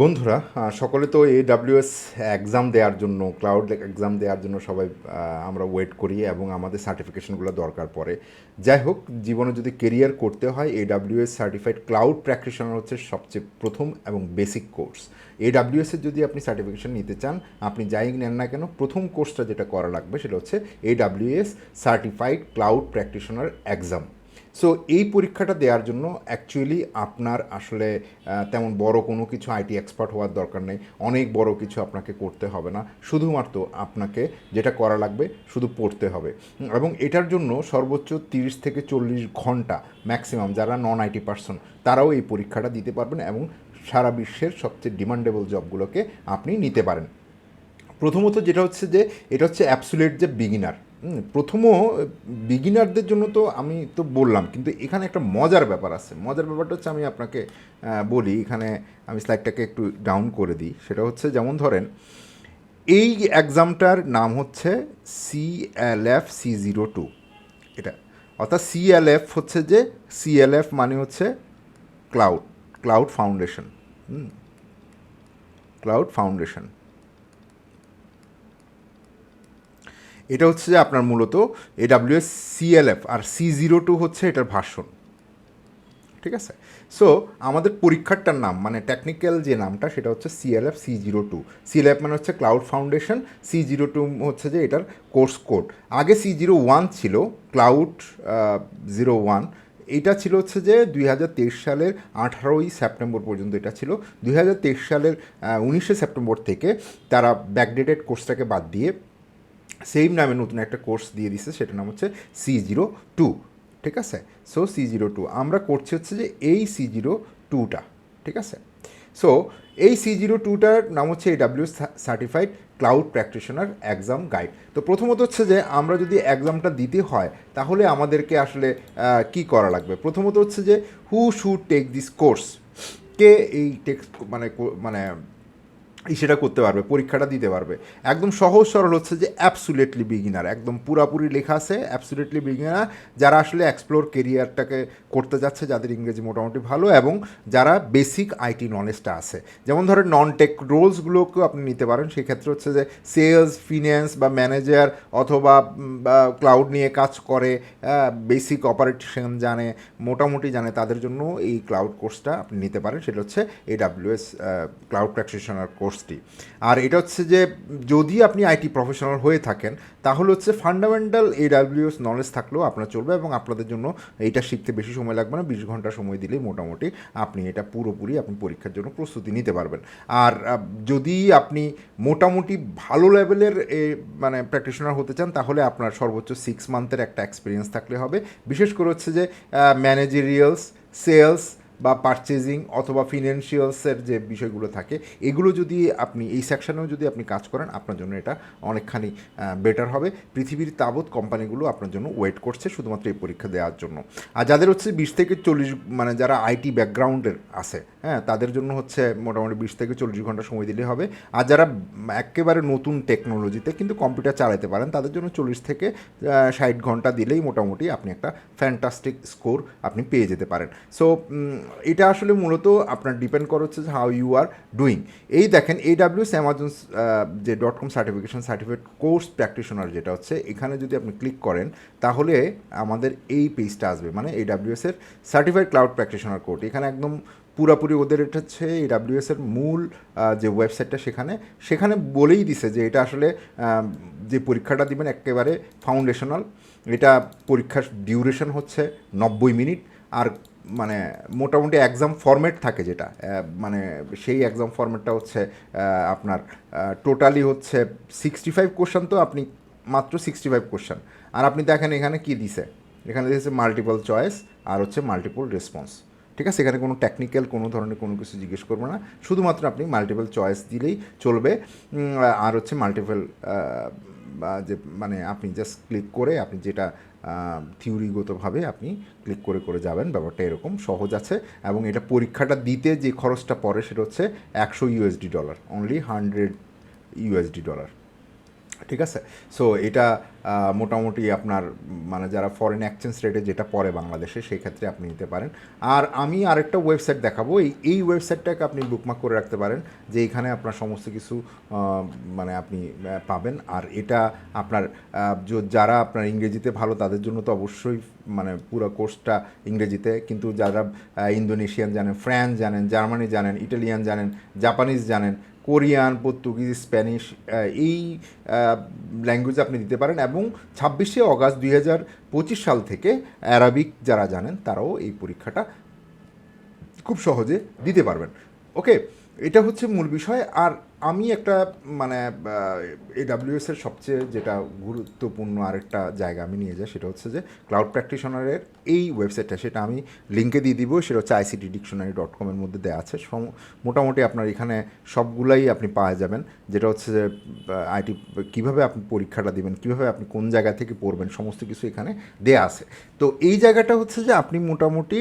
বন্ধুরা সকলে তো এ ডাব্লিউএস এক্সাম দেওয়ার জন্য ক্লাউড এক্সাম দেওয়ার জন্য সবাই আমরা ওয়েট করি এবং আমাদের সার্টিফিকেশনগুলো দরকার পড়ে। যাই হোক, জীবনে যদি কেরিয়ার করতে হয় A W S certified cloud practitioner হচ্ছে সবচেয়ে প্রথম এবং বেসিক কোর্স এ ডাব্লিউএসের যদি আপনি সার্টিফিকেশন নিতে চান, আপনি যাই নেন না কেন, প্রথম কোর্সটা যেটা করা লাগবে সেটা হচ্ছে A W S certified cloud practitioner exam so এই পরীক্ষাটা দেওয়ার জন্য অ্যাকচুয়ালি আপনার আসলে তেমন বড় কোনো কিছু আইটি এক্সপার্ট হওয়ার দরকার নেই। অনেক বড় কিছু আপনাকে করতে হবে না। শুধুমাত্র আপনাকে যেটা করা লাগবে, শুধু পড়তে হবে। এবং এটার জন্য সর্বোচ্চ তিরিশ থেকে চল্লিশ ঘণ্টা ম্যাক্সিমাম যারা নন আইটি পার্সন তারাও এই পরীক্ষাটা দিতে পারবেন এবং সারা বিশ্বের সবচেয়ে ডিমান্ডেবল জবগুলোকে আপনি নিতে পারেন। প্রথমত যেটা হচ্ছে যে, এটা হচ্ছে অ্যাবসুলেট যে বিগিনার প্রথমও বিগিনারদের জন্য তো আমি তো বললাম, কিন্তু এখানে একটা মজার ব্যাপার আছে। মজার ব্যাপারটা হচ্ছে আমি আপনাকে বলি, এখানে আমি স্লাইডটাকে একটু ডাউন করে দিই। সেটা হচ্ছে যেমন ধরেন, এই এক্সামটার নাম হচ্ছে সিএলএফ সি জিরো টু এটা, অর্থাৎ সিএলএফ হচ্ছে যে সিএলএফ মানে হচ্ছে cloud cloud foundation cloud foundation এটা হচ্ছে যে আপনার মূলত এডাব্লিউএস সিএলএফ আর সি জিরো টু হচ্ছে এটার ভাষণ ঠিক আছে? সো আমাদের পরীক্ষারটার নাম মানে টেকনিক্যাল যে নামটা, সেটা হচ্ছে CLF C zero two CLF মানে হচ্ছে cloud foundation C zero two হচ্ছে যে এটার কোর্স কোড আগে সি জিরো ওয়ান ছিল ক্লাউড জিরো ওয়ান এটা ছিল হচ্ছে যে দুই হাজার তেইশ সালের আঠারোই সেপ্টেম্বর পর্যন্ত এটা ছিল। দুই হাজার তেইশ সালের উনিশে সেপ্টেম্বর থেকে তারা ব্যাকডেটেড কোর্সটাকে বাদ দিয়ে সেম নামে নতুন একটা কোর্স দিয়ে দিছে, সেটার নাম হচ্ছে সি জিরো টু ঠিক আছে? সো সি জিরো টু আমরা করছি হচ্ছে যে এই সি জিরো টুটা ঠিক আছে? সো এই সি জিরো টুটার নাম হচ্ছে এই W certified cloud practitioner exam guide তো প্রথমত হচ্ছে যে আমরা যদি এক্সামটা দিতে হয়, তাহলে আমাদেরকে আসলে কি করা লাগবে? প্রথমত হচ্ছে যে who should take this course কে এই টেক্সট মানে মানে সেটা করতে পারবে, পরীক্ষাটা দিতে পারবে। একদম সহজ সরল হচ্ছে যে অ্যাবসুলেটলি বিগিনার একদম পুরাপুরি লেখা আছে অ্যাবসুলেটলি বিগিনার যারা আসলে এক্সপ্লোর কেরিয়ারটাকে করতে যাচ্ছে, যাদের ইংরেজি মোটামুটি ভালো এবং যারা বেসিক আইটি নলেজটা আছে। যেমন ধরেন নন টেক রোলসগুলোকেও আপনি নিতে পারেন, সেক্ষেত্রে হচ্ছে যে সেলস ফিন্যান্স বা ম্যানেজার অথবা ক্লাউড নিয়ে কাজ করে বেসিক অপারেশন জানে, মোটামুটি জানে, তাদের জন্য এই ক্লাউড কোর্সটা আপনি নিতে পারেন। সেটা হচ্ছে এই ডাব্লিউএস ক্লাউড প্র্যাকটিশনার কোর্সটি। আর এটা হচ্ছে যে, যদি আপনি আইটি প্রফেশনাল হয়ে থাকেন, তাহলে হচ্ছে ফান্ডামেন্টাল এই ডাব্লিউএস নলেজ থাকলেও আপনার চলবে এবং আপনাদের জন্য এইটা শিখতে বেশি সময় লাগবে না, বিশ ঘণ্টা সময় দিলেই মোটামুটি আপনি এটা পুরোপুরি আপনি পরীক্ষার জন্য প্রস্তুতি নিতে পারবেন। আর যদি আপনি মোটামুটি ভালো লেভেলের মানে প্র্যাকটিশনার হতে চান, তাহলে আপনার সর্বোচ্চ সিক্স মান্থের একটা এক্সপিরিয়েন্স থাকলে হবে। বিশেষ করে হচ্ছে যে ম্যানেজেরিয়ালস সেলস বা পারচেজিং অথবা ফিনান্সিয়ালসের যে বিষয়গুলো থাকে, এগুলো যদি আপনি, এই সেকশনেও যদি আপনি কাজ করেন, আপনার জন্য এটা অনেকখানি বেটার হবে। পৃথিবীর তাবৎ কোম্পানিগুলো আপনার জন্য ওয়েট করছে শুধুমাত্র এই পরীক্ষা দেওয়ার জন্য। আর যাদের হচ্ছে বিশ থেকে চল্লিশ মানে যারা আইটি ব্যাকগ্রাউন্ডের আছে হ্যাঁ তাদের জন্য হচ্ছে মোটামুটি বিশ থেকে চল্লিশ ঘণ্টা সময় দিলে হবে। আর যারা একেবারে নতুন টেকনোলজিতে কিন্তু কম্পিউটার চালাতে পারেন, তাদের জন্য চল্লিশ থেকে ষাট ঘণ্টা দিলেই মোটামুটি আপনি একটা ফ্যান্টাস্টিক স্কোর আপনি পেয়ে যেতে পারেন। সো এটা আসলে মূলত আপনার ডিপেন্ড করে হচ্ছে হাউ ইউ আর ডুইং এই দেখেন এই ডাব্লিউএস অ্যামাজন যে dot com certification certificate course practitioner যেটা হচ্ছে, এখানে যদি আপনি ক্লিক করেন, তাহলে আমাদের এই পেজটা আসবে। মানে এই ডাব্লিউএসের সার্টিফাইড ক্লাউড প্র্যাকটিশনার কোর্ট এখানে একদম পুরাপুরি ওদের এটা হচ্ছে এই ডাব্লিউএস এর মূল যে ওয়েবসাইটটা সেখানে সেখানে বলেই দিছে যে এটা আসলে যে পরীক্ষাটা দিবেন একেবারে ফাউন্ডেশনাল এটা পরীক্ষার ডিউরেশন হচ্ছে নব্বই মিনিট। আর মানে মোটামুটি এক্সাম ফরম্যাট থাকে যেটা। মানে সেই এক্সাম ফরম্যাটটা হচ্ছে আপনার টোটালি হচ্ছে সিক্সটি ফাইভ কোশ্চেন তো আপনি মাত্র সিক্সটি ফাইভ কোশ্চেন আর আপনি দেখেন এখানে কি দিছে? এখানে দিয়েছে মাল্টিপল চয়েস আর হচ্ছে মাল্টিপল রেসপন্স ঠিক আছে? এখানে কোনো টেকনিক্যাল কোনো ধরনের কোনো কিছু জিজ্ঞেস করবে না। শুধুমাত্র আপনি মাল্টিপল চয়েস দিলেই চলবে। আর হচ্ছে মাল্টিপল বা যে মানে আপনি জাস্ট ক্লিক করে আপনি যেটা থিওরিগতভাবে আপনি ক্লিক করে করে যাবেন, ব্যাপারটা এরকম সহজ আছে। এবং এটা পরীক্ষাটা দিতে যে খরচটা পড়ে সেটা হচ্ছে একশো USD dollar only hundred USD dollar ঠিক আছে? সো এটা মোটামুটি আপনার মানে যারা ফরেন এক্সচেঞ্জ রেটে যেটা পড়ে বাংলাদেশে, সেই ক্ষেত্রে আপনি নিতে পারেন। আর আমি আরেকটা ওয়েবসাইট দেখাবো। এই এই ওয়েবসাইটটাকে আপনি বুকমার্ক করে রাখতে পারেন, যে এখানে আপনার সমস্ত কিছু মানে আপনি পাবেন। আর এটা আপনার যারা আপনার ইংরেজিতে ভালো, তাদের জন্য তো অবশ্যই মানে পুরো কোর্সটা ইংরেজিতে। কিন্তু যারা ইন্দোনেশিয়ান জানেন, ফ্রান্স জানেন, জার্মানি জানেন, ইটালিয়ান জানেন, জাপানিজ জানেন কোরিয়ান, পর্তুগিজ, স্প্যানিশ এই ল্যাঙ্গুয়েজ আপনি দিতে পারেন এবং ছাব্বিশে অগাস্ট দুই হাজার পঁচিশ সাল থেকে অ্যারাবিক যারা জানেন তারাও এই পরীক্ষাটা খুব সহজে দিতে পারবেন। ওকে এটা হচ্ছে মূল বিষয়। আর আমি একটা মানে এডাব্লিউএস এর সবচেয়ে যেটা গুরুত্বপূর্ণ আরেকটা জায়গা আমি নিয়ে যাই, সেটা হচ্ছে যে ক্লাউড প্র্যাকটিশনারের এই ওয়েবসাইটটা সেটা আমি লিঙ্কে দিয়ে দিব, সেটা হচ্ছে আইসিটি ডিকশনারি ডট কমের মধ্যে দেওয়া আছে। মোটামুটি আপনার এখানে সবগুলাই আপনি পাওয়া যাবেন, যেটা হচ্ছে যে আইটি কীভাবে আপনি পরীক্ষাটা দিবেন, কীভাবে আপনি কোন জায়গা থেকে পড়বেন, সমস্ত কিছু এখানে দেয়া আছে। তো এই জায়গাটা হচ্ছে যে আপনি মোটামুটি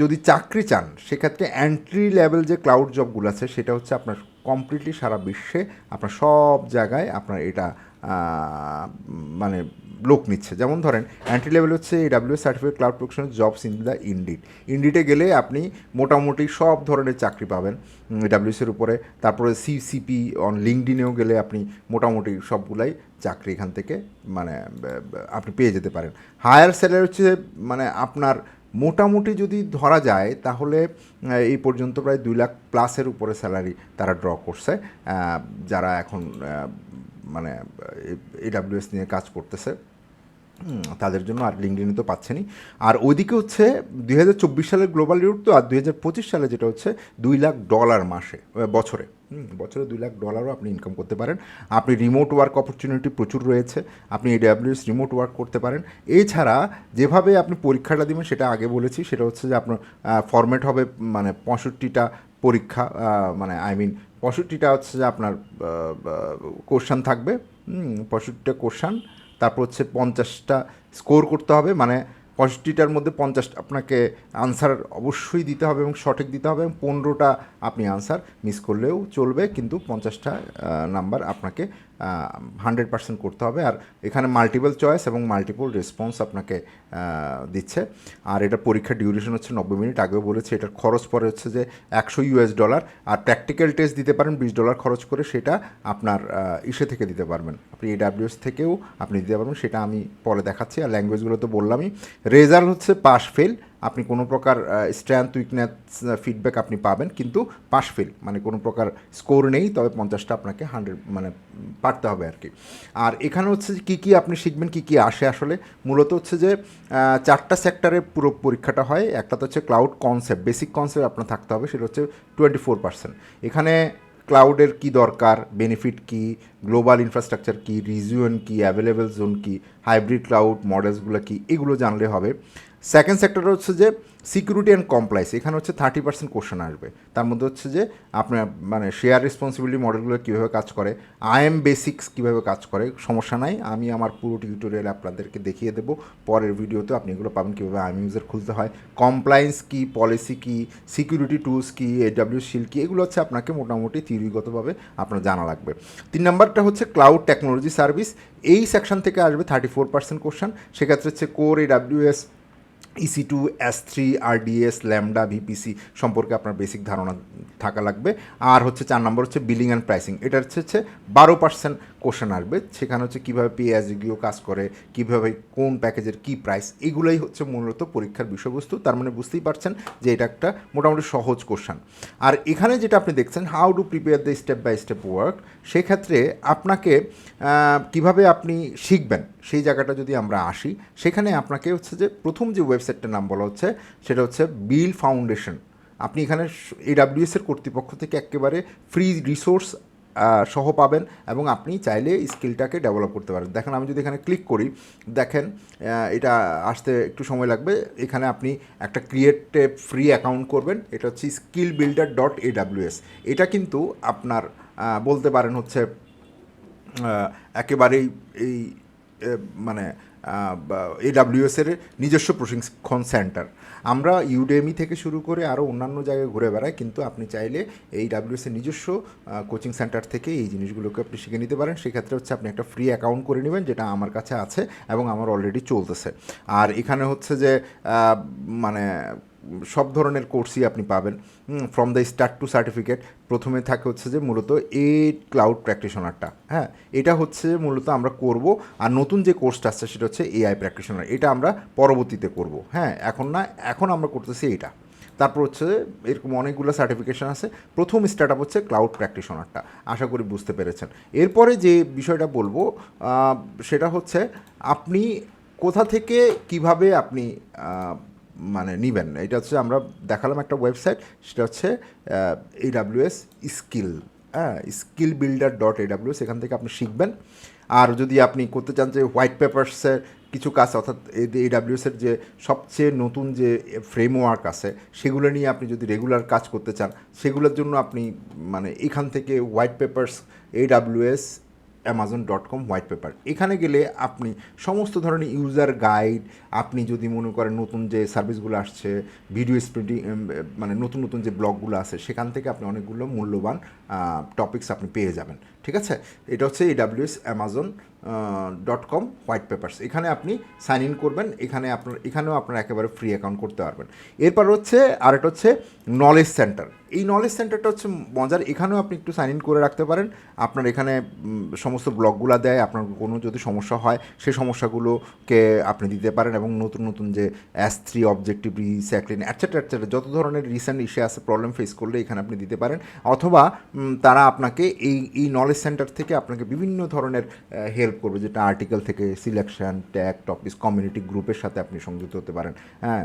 যদি চাকরি চান, সেক্ষেত্রে অ্যান্ট্রি লেভেল যে ক্লাউড জবগুলো আছে, সেটা হচ্ছে আপনার কমপ্লিটলি সারা বিশ্বে আপনার সব জায়গায় আপনার এটা মানে লোক নিচ্ছে। যেমন ধরেন এন্ট্রি লেভেল হচ্ছে W certificate cloud production jobs in the Indeed ইন্ডিটে গেলে আপনি মোটামুটি সব ধরনের চাকরি পাবেন ডাব্লিউসের উপরে। তারপরে সিসিপি অন লিঙ্কডিনেও গেলে আপনি মোটামুটি সবগুলাই চাকরি এখান থেকে মানে আপনি পেয়ে যেতে পারেন। হায়ার স্যালারি হচ্ছে মানে আপনার মোটামুটি যদি ধরা যায়, তাহলে এই পর্যন্ত প্রায় দুই লাখ প্লাসের উপরে স্যালারি তারা ড্র করছে। যারা এখন মানে এডাব্লিউএস নিয়ে কাজ করতেছে। তাদের জন্য আর লিঙ্কডিনে তো পাচ্ছেনই। আর ওইদিকে হচ্ছে দুই চব্বিশ সালের গ্লোবাল রিউট তো, আর দুই পঁচিশ সালে যেটা হচ্ছে দুই লাখ ডলার মাসে বছরে। বছরে দুই লাখ ডলারও আপনি ইনকাম করতে পারেন। আপনি রিমোট ওয়ার্ক অপরচুনিটি প্রচুর রয়েছে, আপনি এডাব্লিউএস রিমোট ওয়ার্ক করতে পারেন। এছাড়া যেভাবে আপনি পরীক্ষাটা দিবেন, সেটা আগে বলেছি, সেটা হচ্ছে যে আপনার ফরম্যাট হবে মানে পঁয়ষট্টিটা পরীক্ষা মানে আই মিন পঁয়ষট্টিটা হচ্ছে যে আপনার কোশ্চান থাকবে। পঁয়ষট্টিটা কোশ্চান তারপর হচ্ছে পঞ্চাশটা স্কোর করতে হবে মানে পঁয়ষট্টিটার মধ্যে পঞ্চাশটা আপনাকে আনসার অবশ্যই দিতে হবে এবং সঠিক দিতে হবে এবং পনেরোটা আপনি আনসার মিস করলেও চলবে, কিন্তু পঞ্চাশটা নাম্বার আপনাকে হান্ড্রেড পার্সেন্ট করতে হবে। আর এখানে মাল্টিপল চয়েস এবং মাল্টিপল রেসপন্স আপনাকে দিচ্ছে। আর এটা পরীক্ষার ডিউরেশন হচ্ছে নব্বই মিনিট। আগেও বলেছি, এটার খরচ পড়ে হচ্ছে যে একশো ইউএস ডলার আর প্র্যাকটিক্যাল টেস্ট দিতে পারেন, বিশ ডলার খরচ করে সেটা আপনার ইসে থেকে দিতে পারবেন। আপনি এডাব্লিউএস থেকেও আপনি দিতে পারবেন, সেটা আমি পরে দেখাচ্ছি। আর ল্যাঙ্গুয়েজগুলো তো বললামই। রেজাল্ট হচ্ছে পাস ফেল আপনি কোনো প্রকার স্ট্রেংথ উইকনেস ফিডব্যাক আপনি পাবেন, কিন্তু পাশ ফেল মানে কোনো প্রকার স্কোর নেই, তবে পঞ্চাশটা আপনাকে হান্ড্রেড মানে পারতে হবে আর কি। আর এখানে হচ্ছে যে কী কী আপনি শিখবেন, কী কী আসে আসলে? মূলত হচ্ছে যে চারটা সেক্টরে পুরো পরীক্ষাটা হয়। একটা তো হচ্ছে ক্লাউড কনসেপ্ট বেসিক কনসেপ্ট আপনার থাকতে হবে, সেটা হচ্ছে টোয়েন্টি ফোর পার্সেন্ট এখানে ক্লাউডের কি দরকার বেনিফিট কি গ্লোবাল ইনফ্রাস্ট্রাকচার কি রিজিওন কি অ্যাভেলেবেল জোন কি হাইব্রিড ক্লাউড মডেলসগুলো কি, এগুলো জানলে হবে। সেকেন্ড সেক্টর হচ্ছে যে সিকিউরিটি অ্যান্ড কমপ্লাইস এখানে হচ্ছে থার্টি পার্সেন্ট কোশ্চেন আসবে। তার মধ্যে হচ্ছে যে আপনার মানে শেয়ার রেসপন্সিবিলিটি মডেলগুলো কীভাবে কাজ করে আইএম বেসিক্স কীভাবে কাজ করে, সমস্যা নাই, আমি আমার পুরো টিউটোরিয়াল আপনাদেরকে দেখিয়ে দেবো। পরের ভিডিওতে আপনি এগুলো পাবেন কীভাবে আইএম ইউজার খুলতে হয়। কমপ্লায়েন্স কি পলিসি কি সিকিউরিটি টুলস কি এডাব্লিউ শিল কি, এগুলো হচ্ছে আপনাকে মোটামুটি থিওরিগতভাবে আপনার জানা লাগবে। তিন নাম্বারটা হচ্ছে ক্লাউড টেকনোলজি সার্ভিস এই সেকশন থেকে আসবে থার্টি ফোর পার্সেন্ট কোশ্চেন সেক্ষেত্রে হচ্ছে core AWS EC two S three RDS lambda VPC সম্পর্কে আপনার বেসিক ধারণা থাকা লাগবে। আর হচ্ছে চার নম্বর হচ্ছে বিলিং অ্যান্ড প্রাইসিং এটা হচ্ছে হচ্ছে বারো পার্সেন্ট কোশ্চেন আসবে। সেখানে হচ্ছে কীভাবে পে অ্যাজ ইউ কাজ করে, কীভাবে কোন প্যাকেজের কী প্রাইস এগুলোই হচ্ছে মূলত পরীক্ষার বিষয়বস্তু। তার মানে বুঝতেই পারছেন যে এটা একটা মোটামুটি সহজ কোশ্চেন আর এখানে যেটা আপনি দেখছেন how to prepare the step by step work সেক্ষেত্রে আপনাকে কীভাবে আপনি শিখবেন সেই জায়গাটা যদি আমরা আসি, সেখানে আপনাকে হচ্ছে যে প্রথম যে ওয়েবসাইটটার নাম বলা হচ্ছে, সেটা হচ্ছে বিল ফাউন্ডেশন। আপনি এখানে এডাব্লিউএস এর কর্তৃপক্ষ থেকে একেবারে ফ্রি রিসোর্স সহ পাবেন এবং আপনি চাইলে স্কিলটাকে ডেভেলপ করতে পারেন। দেখেন, আমি যদি এখানে ক্লিক করি, দেখেন এটা আসতে একটু সময় লাগবে। এখানে আপনি একটা ক্রিয়েট ফ্রি অ্যাকাউন্ট করবেন, এটা হচ্ছে স্কিল বিল্ডার ডট এডাব্লিউএস এটা কিন্তু আপনার বলতে পারেন হচ্ছে একেবারেই এই মানে এডাব্লিউএস এর নিজস্ব প্রশিক্ষণ সেন্টার। আমরা ইউডেমি থেকে শুরু করে আরও অন্যান্য জায়গায় ঘুরে বেড়াই, কিন্তু আপনি চাইলে এই ডাব্লিউএস এর নিজস্ব কোচিং সেন্টার থেকে এই জিনিসগুলোকে আপনি শিখে নিতে পারেন। সেক্ষেত্রে হচ্ছে আপনি একটা ফ্রি অ্যাকাউন্ট করে নেবেন, যেটা আমার কাছে আছে এবং আমার অলরেডি চলতেছে। আর এখানে হচ্ছে যে মানে সব ধরনের কোর্সই আপনি পাবেন। From the start to certificate প্রথমে থাকে হচ্ছে যে মূলত এ ক্লাউড প্র্যাকটিশনারটা হ্যাঁ? এটা হচ্ছে মূলত আমরা করব, আর নতুন যে কোর্সটা আসছে সেটা হচ্ছে এআই প্র্যাকটিশনার এটা আমরা পরবর্তীতে করব হ্যাঁ? এখন না, এখন আমরা করতেছি এটা তারপর হচ্ছে এরকম অনেকগুলো সার্টিফিকেশন আছে, প্রথম স্টার্ট আপ হচ্ছে ক্লাউড প্র্যাকটিশনারটা আশা করি বুঝতে পেরেছেন। এরপরে যে বিষয়টা বলব সেটা হচ্ছে আপনি কোথা থেকে কীভাবে আপনি মানে নিবেন এটা হচ্ছে আমরা দেখালাম একটা ওয়েবসাইট সেটা হচ্ছে এডাব্লিউএস স্কিল হ্যাঁ স্কিল বিল্ডার ডট এডাব্লিউএস এখান থেকে আপনি শিখবেন। আর যদি আপনি করতে চান যে হোয়াইট পেপারসের কিছু কাজ, অর্থাৎ এডাব্লিউএসের যে সবচেয়ে নতুন যে ফ্রেমওয়ার্ক আছে, সেগুলো নিয়ে আপনি যদি রেগুলার কাজ করতে চান, সেগুলোর জন্য আপনি মানে এখান থেকে white papers AWS Amazon dot com white paper এখানে গেলে আপনি সমস্ত ধরনের ইউজার গাইড আপনি যদি মনে করেন নতুন যে সার্ভিসগুলো আসছে ভিডিও স্প্রিন্টিং মানে নতুন নতুন যে ব্লগগুলো আছে, সেখান থেকে আপনি অনেকগুলো মূল্যবান টপিকস আপনি পেয়ে যাবেন। ঠিক আছে? এটা হচ্ছে AWS Amazon dot com white papers এখানে আপনি সাইন ইন করবেন, এখানে আপনার, এখানেও আপনার একেবারে ফ্রি অ্যাকাউন্ট করতে পারবেন। এরপর হচ্ছে, আরেকটা হচ্ছে নলেজ সেন্টার এই নলেজ সেন্টারটা হচ্ছে মজার, এখানেও আপনি একটু সাইন ইন করে রাখতে পারেন। আপনার এখানে সমস্ত ব্লগগুলো দেয়, আপনার কোনো যদি সমস্যা হয় সেই সমস্যাগুলোকে আপনি দিতে পারেন এবং নতুন নতুন যে অ্যাস থ্রি অবজেক্টিভ রিস্যাক্লিন অ্যাটসেট্রা অ্যাটসেট্রা যত ধরনের রিসেন্ট ইস্যু আছে প্রবলেম ফেস করলে এখানে আপনি দিতে পারেন। অথবা তারা আপনাকে এই এই নলেজ সেন্টার থেকে আপনাকে বিভিন্ন ধরনের হেল্প করবে যেটা আর্টিকেল থেকে সিলেকশন ট্যাগ টপিস কমিউনিটি গ্রুপের সাথে আপনি সংযুক্ত হতে পারেন। হ্যাঁ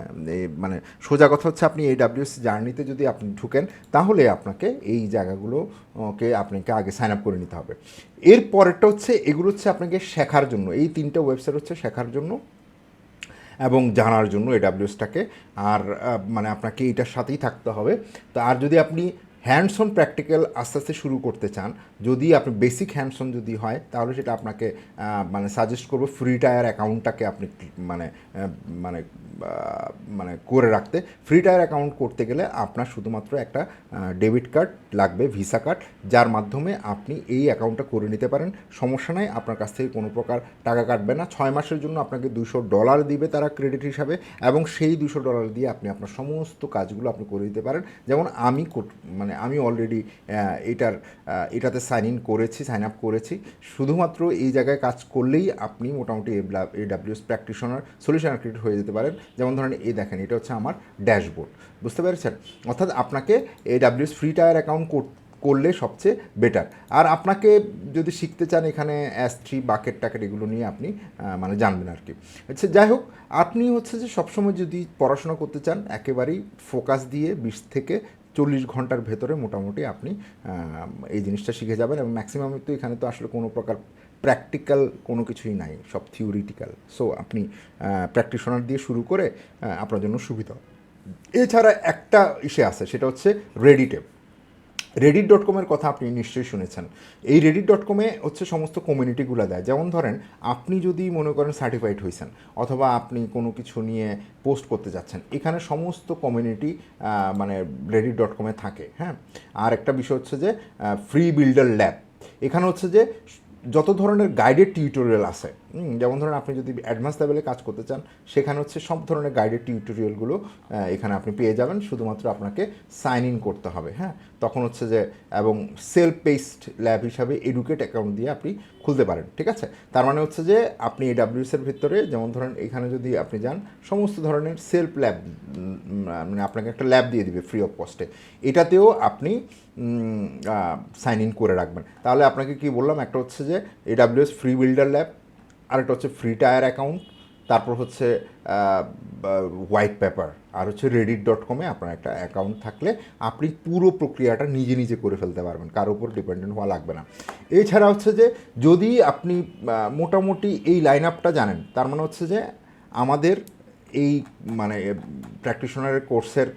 মানে সোজা কথা হচ্ছে আপনি এই ডাব্লিউএস জার্নিতে যদি আপনি ঢুকেন, তাহলে আপনাকে এই জায়গাগুলোকে আপনাকে আগে সাইন আপ করে নিতে হবে। এর পরেরটা হচ্ছে, এগুলো হচ্ছে আপনাকে শেখার জন্য। এই তিনটা ওয়েবসাইট হচ্ছে শেখার জন্য এবং জানার জন্য এডাব্লিউএসটাকে আর মানে আপনাকে এটার সাথেই থাকতে হবে। তো, আর যদি আপনি হ্যান্ডস অন প্র্যাকটিক্যাল আস্তে আস্তে শুরু করতে চান, যদি আপনি বেসিক হ্যান্ডস অন যদি হয়, তাহলে সেটা আপনাকে মানে সাজেস্ট করব ফ্রি টায়ার অ্যাকাউন্টটাকে আপনি মানে মানে মানে করে রাখতে। ফ্রি টায়ার অ্যাকাউন্ট করতে গেলে আপনার শুধুমাত্র একটা ডেবিট কার্ড লাগবে ভিসা কার্ড যার মাধ্যমে আপনি এই অ্যাকাউন্টটা করে নিতে পারেন। সমস্যা নাই, আপনার কাছ থেকে কোনো প্রকার টাকা কাটবে না। ছয় মাসের জন্য আপনাকে দুশো ডলার দিবে তারা ক্রেডিট হিসাবে, এবং সেই দুশো ডলার দিয়ে আপনি আপনার সমস্ত কাজগুলো আপনি করে দিতে পারেন। যেমন আমি কোট- মানে আমি অলরেডি এটার এটাতে সাইন ইন করেছি সাইন আপ করেছি। শুধুমাত্র এই জায়গায় কাজ করলেই আপনি মোটামুটি A W S practitioner solution architect হয়ে যেতে পারেন। যেমন ধরেন এই দেখেন, এটা হচ্ছে আমার ড্যাশবোর্ড বুঝতে পেরেছেন? অর্থাৎ আপনাকে A W S free tier account করলে সবচেয়ে বেটার আর আপনাকে যদি শিখতে চান এখানে অ্যাস থ্রি বাকেট টাকেট, এগুলো নিয়ে আপনি মানে জানবেন আর কি। আচ্ছা যাই হোক, আপনি হচ্ছে যে সবসময় যদি পড়াশোনা করতে চান, একেবারেই ফোকাস দিয়ে, বিশ থেকে চল্লিশ ঘণ্টার ভেতরে মোটামুটি আপনি এই জিনিসটা শিখে যাবেন এবং ম্যাক্সিমাম তো এখানে তো আসলে কোনো প্রকার প্র্যাকটিক্যাল কোনো কিছুই নাই, সব থিওরিটিক্যাল সো আপনি প্র্যাকটিশনার দিয়ে শুরু করে আপনার জন্য সুবিধা। এছাড়া একটা ইসে আছে, সেটা হচ্ছে রেডিটে রেডিট ডট কমের কথা আপনি নিশ্চয়ই শুনেছেন। এই রেডিট ডট কমে হচ্ছে সমস্ত কমিউনিটিগুলো দেয়। যেমন ধরেন, আপনি যদি মনে করেন সার্টিফাইড হয়েছেন অথবা আপনি কোনো কিছু নিয়ে পোস্ট করতে যাচ্ছেন, এখানে সমস্ত কমিউনিটি মানে রেডিট ডট কমে থাকে হ্যাঁ? আর একটা বিষয় হচ্ছে যে ফ্রি বিল্ডার ল্যাব এখানে হচ্ছে যে, যত ধরনের গাইডেড টিউটোরিয়াল আছে যেমন ধরেন আপনি যদি অ্যাডভান্স লেভেলে কাজ করতে চান, সেখানে হচ্ছে সব ধরনের গাইডেড টিউটোরিয়ালগুলো এখানে আপনি পেয়ে যাবেন। শুধুমাত্র আপনাকে সাইন ইন করতে হবে হ্যাঁ? তখন হচ্ছে যে, এবং সেলফ পেস্ট ল্যাব হিসাবে এডুকেট অ্যাকাউন্ট দিয়ে আপনি খুলতে পারেন, ঠিক আছে? তার মানে হচ্ছে যে, আপনি এডাব্লিউএস এর ভিতরে, যেমন ধরেন এখানে যদি আপনি যান, সমস্ত ধরনের সেলফ ল্যাব মানে আপনাকে একটা ল্যাব দিয়ে দিবে ফ্রি অফ কস্টে এটাতেও আপনি সাইন ইন করে রাখবেন। তাহলে আপনাকে কি বললাম, একটা হচ্ছে যে এডাব্লিউএস ফ্রি বিল্ডার ল্যাব আরেকটা হচ্ছে ফ্রি টায়ার অ্যাকাউন্ট তারপর হচ্ছে হোয়াইট পেপার আর হচ্ছে রেডিট ডট কমে আপনার একটা অ্যাকাউন্ট থাকলে আপনি পুরো প্রক্রিয়াটা নিজে নিজে করে ফেলতে পারবেন কারোর উপর ডিপেন্ডেন্ট হওয়া লাগবে না। এছাড়া হচ্ছে যে, যদি আপনি মোটামুটি এই লাইন আপটা জানেন, তার মানে হচ্ছে যে, আমাদের এই মানে প্র্যাকটিশনারের কোর্সের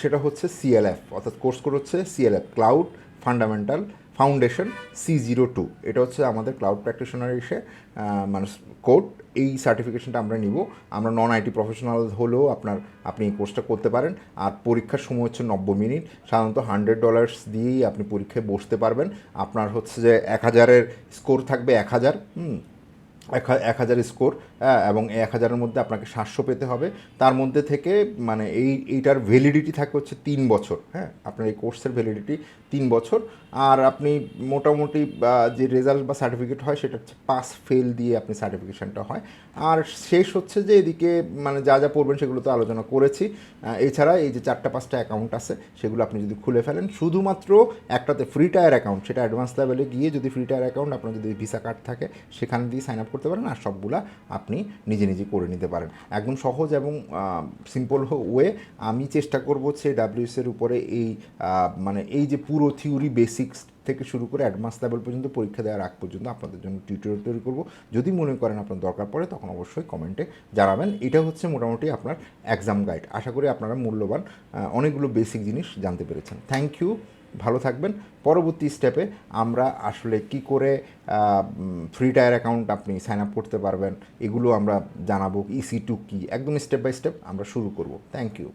সেটা হচ্ছে সিএলএফ অর্থাৎ কোর্স কোড হচ্ছে CLF cloud fundamental foundation C zero two এটা হচ্ছে আমাদের ক্লাউড প্র্যাকটিশনার এসে মানে কোড এই সার্টিফিকেশনটা আমরা নিব। আমরা নন আইটি প্রফেশনাল হলেও আপনার, আপনি এই কোর্সটা করতে পারেন। আর পরীক্ষার সময় হচ্ছে নব্বই মিনিট। সাধারণত হান্ড্রেড ডলার্স দিয়েই আপনি পরীক্ষায় বসতে পারবেন। আপনার হচ্ছে যে এক হাজারের স্কোর থাকবে এক হাজার এক হাজার স্কোর এবং এক হাজারের মধ্যে আপনাকে সাতশো পেতে হবে। তার মধ্যে থেকে মানে এই, এইটার ভ্যালিডিটি থাকে হচ্ছে তিন বছর। হ্যাঁ আপনার এই কোর্সের ভ্যালিডিটি তিন বছর। আর আপনি মোটামুটি যে রেজাল্ট বা সার্টিফিকেট হয়, সেটা হচ্ছে পাস ফেল দিয়ে আপনি সার্টিফিকেশনটা হয়। আর শেষ হচ্ছে যে এদিকে মানে যা যা পড়বেন সেগুলো তো আলোচনা করেছি। এছাড়া এই যে চারটা পাঁচটা অ্যাকাউন্ট আছে, সেগুলো আপনি যদি খুলে ফেলেন, শুধুমাত্র একটাতে ফ্রি টায়ার অ্যাকাউন্ট সেটা অ্যাডভান্স লেভেলে গিয়ে যদি ফ্রি টায়ার অ্যাকাউন্ট আপনার যদি ভিসা কার্ড থাকে, সেখান দিয়ে সাইন আপ করতে পারেন, আর সবগুলা আপনি নিজে নিজে করে নিতে পারেন। একদম সহজ এবং সিম্পল ওয়ে আমি চেষ্টা করব হচ্ছে ডাব্লিউএস এর উপরে এই মানে এই যে পুরো থিওরি বেসিক্স থেকে শুরু করে অ্যাডভান্স লেভেল পর্যন্ত পরীক্ষা দেওয়ার আগ পর্যন্ত আপনাদের জন্য টিউটোরিয়াল তৈরি করব। যদি মনে করেন আপনার দরকার পড়ে তখন অবশ্যই কমেন্টে জানাবেন। এটা হচ্ছে মোটামুটি আপনার এক্সাম গাইড আশা করি আপনারা মূল্যবান অনেকগুলো বেসিক জিনিস জানতে পেরেছেন। থ্যাংক ইউ ভালো থাকবেন। পরবর্তী স্টেপে আমরা আসলে কি করে ফ্রি টায়ার অ্যাকাউন্ট আপনি সাইন আপ করতে পারবেন, এগুলো আমরা জানাব ইসি টু কি একদম স্টেপ বাই স্টেপ আমরা শুরু করব। Thank you